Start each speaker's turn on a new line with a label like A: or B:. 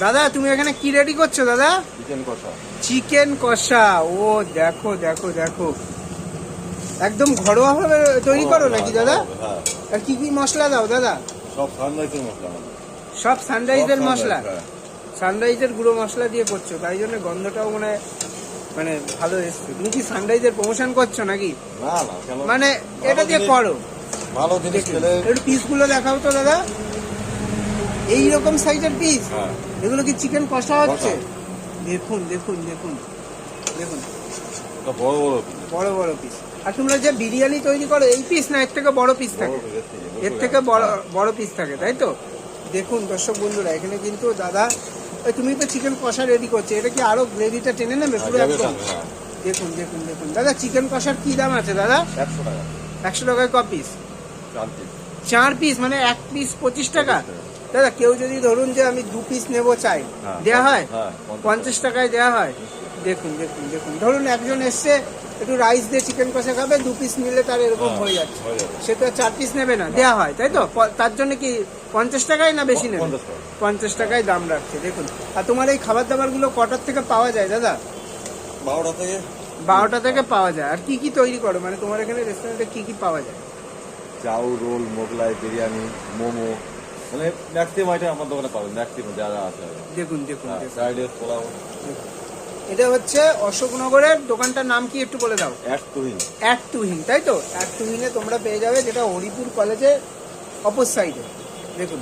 A: দাদা তুমি এখানে কি রেডি করছ দাদা?
B: চিকেন কষা।
A: চিকেন কষা। ও দেখো দেখো দেখো। একদম ঘরোয়া ভাবে তৈরি করো নাকি দাদা?
B: হ্যাঁ।
A: আর কি কি মশলা দাও দাদা?
B: সব সানরাইসের মশলা।
A: সব সানরাইজের মশলা?
B: হ্যাঁ।
A: সানরাইজের গুঁড়ো মশলা দিয়ে করছ তাই জন্য গন্ধটাও মানে মানে ভালো এসছে। তুমি কি সানরাইজের প্রমোশন করছ নাকি? মানে এটা দিয়ে করো।
B: ভালো জিনিস
A: একটু পিসগুলো দেখাও তো দাদা। এই রকম সাইজের পিস
B: হ্যাঁ।
A: এগুলো কি চিকেন কষা হচ্ছে? দেখুন দেখুন দেখুন। দেখুন।
B: বড় বড়
A: বড় বড় পিস আর তোমরা যে বিরিয়ানি তৈরি করো এই পিস না এর থেকে বড় পিস থাকে।
B: এর থেকে,
A: বড়
B: হ্যাঁ,
A: বড় পিস থাকে তাই তো? দেখুন দর্শক বন্ধুরা এখানে কিন্তু দাদা ওই তুমি তো চিকেন কষা রেডি করছ এটা কি আরও গ্রেভিটা টেনে নেবে?
B: হ্যাঁ,
A: পুরো একদম।
B: হ্যাঁ।
A: দেখুন দেখুন দেখুন। দাদা চিকেন কষার কি দাম আছে দাদা?
B: একশো টাকা।
A: একশো টাকায় ক পিস
B: চার piece,
A: চার পিস মানে এক পিস পঁচিশ টাকা। দাদা কেউ যদি ধরুন যে আমি দু পিস নেব চাই
B: হ্যাঁ,
A: দেয়া হয়?
B: হ্যাঁ
A: পঞ্চাশ টাকায় দেওয়া হয়? দেখুন দেখুন দেখুন। ধরুন একজন এসছে একটু রাইস দিয়ে চিকেন কষা খাবে দু পিস নিলে তার এরকম
B: হ্যাঁ,
A: হয়ে যাচ্ছে। সে তো চার পিস নেবে না দেওয়া হয় তাই তো? তার জন্য কি পঞ্চাশ টাকায় না বেশি নেবে?
B: পঞ্চাশ
A: পঞ্চাশ টাকায় দাম রাখছে দেখুন। আর তোমার এই খাবার দাবারগুলো কটার থেকে পাওয়া যায় দাদা?
B: বারোটা থেকে?
A: বারোটা থেকে পাওয়া যায়। আর কি কি তৈরি করো? মানে তোমার এখানে রেস্টুরেন্টে কি কি পাওয়া যায়?
B: Chow roll Mughlai biryani momo. মানে ম্যাক্সিমাম আইটেম আমার দোকানে পাবেন ম্যাক্সিমাম যা যা আছে
A: দেখুন দেখুন দেখুন।
B: ফ্রাইড রাইস পোলাও
A: এটা হচ্ছে অশোকনগরের দোকানটার নাম কি একটু বলে দাও?
B: এক তুহিন।
A: এক তুহিন তাই তো? এক তুহিনে তোমরা পেয়ে যাবে যেটা হরিপুর কলেজে অপর সাইডে দেখুন।